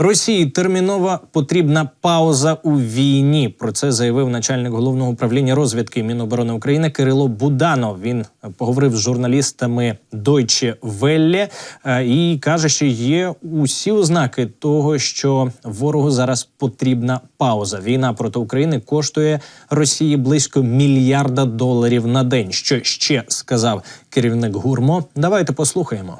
Росії термінова потрібна пауза у війні. Про це заявив начальник головного управління розвідки Міноборони України Кирило Буданов. Він поговорив з журналістами Deutsche Welle е, і каже, що є усі ознаки того, що ворогу зараз потрібна пауза. Війна проти України коштує Росії близько мільярда доларів на день. Що ще сказав керівник гурмо? Давайте послухаємо.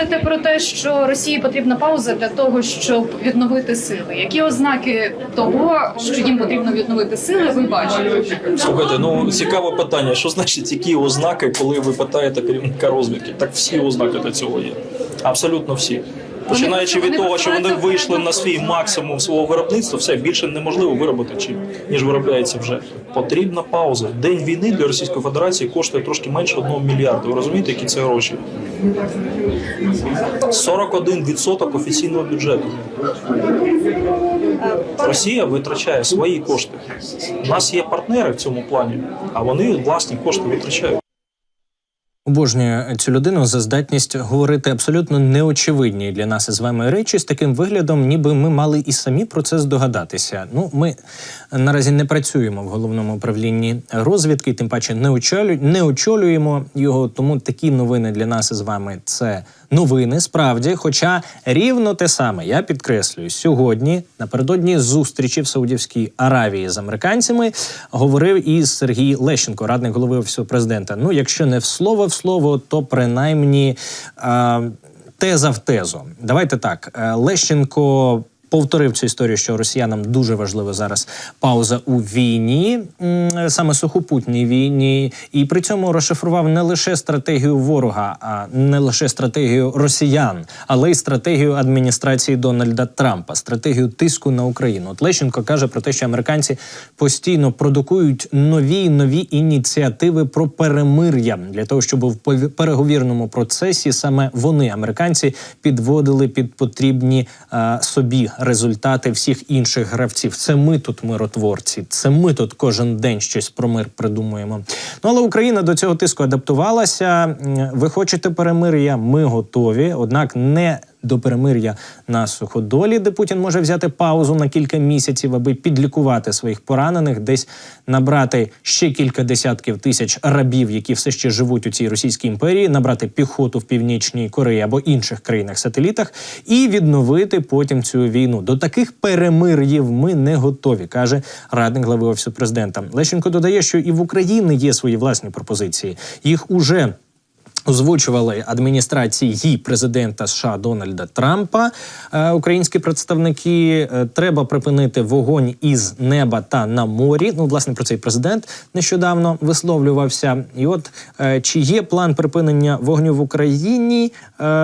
Говорите про те, що Росії потрібна пауза для того, щоб відновити сили. Які ознаки того, що їм потрібно відновити сили, ви бачите? Слухайте, ну цікаве питання. Що значить які ознаки, коли ви питаєте керівника розвідки? Так всі ознаки для цього є. Абсолютно всі. Починаючи від того, що вони вийшли на свій максимум свого виробництва, все більше неможливо виробити чим ніж виробляється вже. Потрібна пауза. День війни для Російської Федерації коштує трошки менше одного мільярда. Ви розумієте, які це гроші? 41% офіційного бюджету. Росія витрачає свої кошти. У нас є партнери в цьому плані, а вони власні кошти витрачають. Обожнюю цю людину за здатність говорити абсолютно неочевидні для нас із вами речі з таким виглядом, ніби ми мали і самі про це здогадатися. Ну, ми наразі не працюємо в головному управлінні розвідки, тим паче не очолю, не очолюємо його. Тому такі новини для нас із вами це новини. Справді, хоча рівно те саме я підкреслюю сьогодні, напередодні зустрічі в Саудівській Аравії з американцями, говорив із Сергій Лещенко, радник голови офісу президента. Ну, якщо не в слово в слово, то принаймні теза в тезу. Давайте так. Е, Лещенко. Повторив цю історію, що росіянам дуже важлива зараз пауза у війні, саме сухопутній війні, і при цьому розшифрував не лише стратегію ворога, а не лише стратегію росіян, але й стратегію адміністрації Дональда Трампа, стратегію тиску на Україну. От Лещенко каже про те, що американці постійно продукують нові нові ініціативи про перемир'я для того, щоб в переговірному процесі саме вони, американці, підводили під потрібні е, собі результати всіх інших гравців. Це ми тут миротворці, це ми тут кожен день щось про мир придумуємо. Ну але Україна до цього тиску адаптувалася. Ви хочете перемир'я? Ми готові. Однак не до перемир'я на суходолі, де Путін може взяти паузу на кілька місяців, аби підлікувати своїх поранених, десь набрати ще кілька десятків тисяч рабів, які все ще живуть у цій російській імперії, набрати піхоту в північній Кореї або інших країнах-сателітах, і відновити потім цю війну. До таких перемир'їв ми не готові, каже радник глави офісу президента. Лещенко додає, що і в Україні є свої власні пропозиції. Їх уже Озвучували адміністрації президента США Дональда Трампа. Е, українські представники Е, треба припинити вогонь із неба та на морі. Ну, власне, про цей президент нещодавно висловлювався. І от е, чи є план припинення вогню в Україні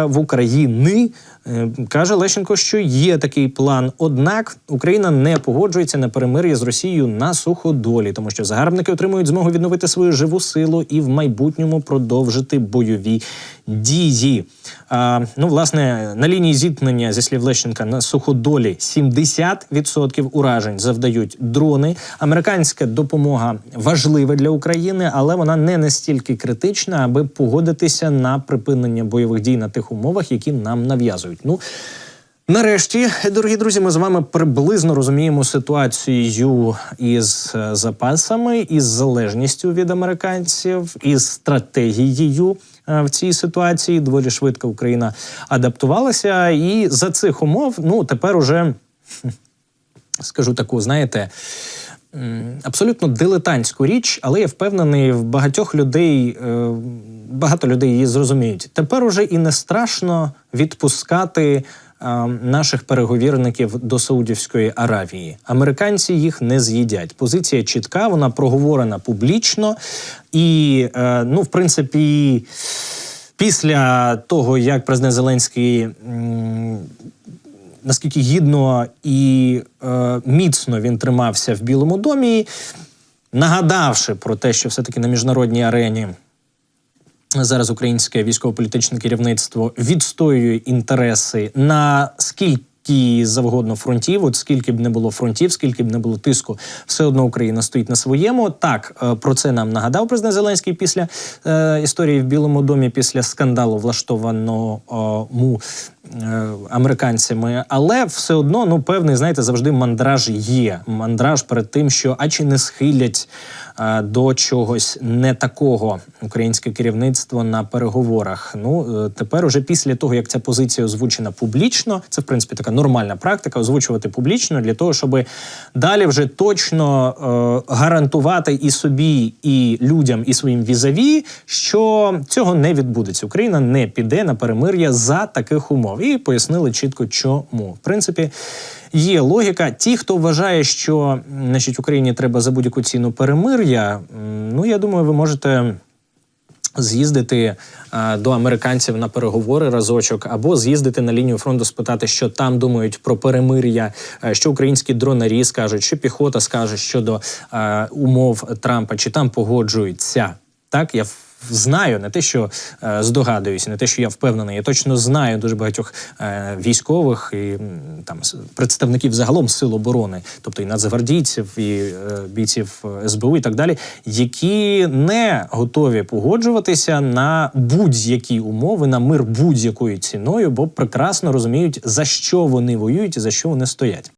в Україні? Е, Каже Лещенко, що є такий план. Однак Україна не погоджується на перемир'я з Росією на суходолі, тому що загарбники отримують змогу відновити свою живу силу і в майбутньому продовжити бойові дії. А, ну, власне, на лінії зіткнення зі слів Лещенка на суходолі 70% уражень завдають дрони. Американська допомога важлива для України, але вона не настільки критична, аби погодитися на припинення бойових дій на тих умовах, які нам нав'язують. Ну Нарешті, дорогі друзі, ми з вами приблизно розуміємо ситуацію із е, запасами, із залежністю від американців, із стратегією е, в цій ситуації. Доволі швидко Україна адаптувалася, і за цих умов, ну тепер уже скажу таку, знаєте. Абсолютно дилетантську річ, але я впевнений, в багатьох людей е, багато людей її зрозуміють. Тепер уже і не страшно відпускати е, наших переговірників до Саудівської Аравії. Американці їх не з'їдять. Позиція чітка, вона проговорена публічно, і е, ну, в принципі. Після того, як президент Зеленський наскільки гідно і е, міцно він тримався в Білому домі, нагадавши про те, що все-таки на міжнародній арені зараз українське військово-політичне керівництво відстоює інтереси на скільки. завгодно фронтів, от скільки б не було фронтів, скільки б не було тиску, все одно Україна стоїть на своєму. Так е, про це нам нагадав президент Зеленський після е, історії в Білому домі, після скандалу влаштованого е, му е, американцями, але все одно, ну певний, знаєте, завжди мандраж є. Мандраж перед тим, що а чи не схилять е, до чогось не такого українське керівництво на переговорах. Ну е, тепер, уже після того, як ця позиція озвучена публічно, це в принципі така нормальна практика озвучувати публічно для того, щоб далі вже точно е, гарантувати і собі, і людям, і своїм візаві, що цього не відбудеться. Україна не піде на перемир'я за таких умов. І пояснили чітко, чому. В принципі, є логіка. Ті, хто вважає, що значить, Україні треба за будь-яку ціну перемир'я, ну я думаю, ви можете з'їздити е, до американців на переговори разочок, або з'їздити на лінію фронту, спитати, що там думають про перемир'я, е, що українські дронарі скажуть, що піхота скаже щодо е, умов Трампа, чи там погоджуються. Так, я знаю, не те, що е, здогадуюся, не те, що я впевнений. Я точно знаю дуже багатьох е, військових і там представників загалом сил оборони, тобто і нацгвардійців, і е, бійців е, СБУ і так далі, які не готові погоджуватися на будь-які умови, на мир будь-якою ціною, бо прекрасно розуміють, за що вони воюють і за що вони стоять.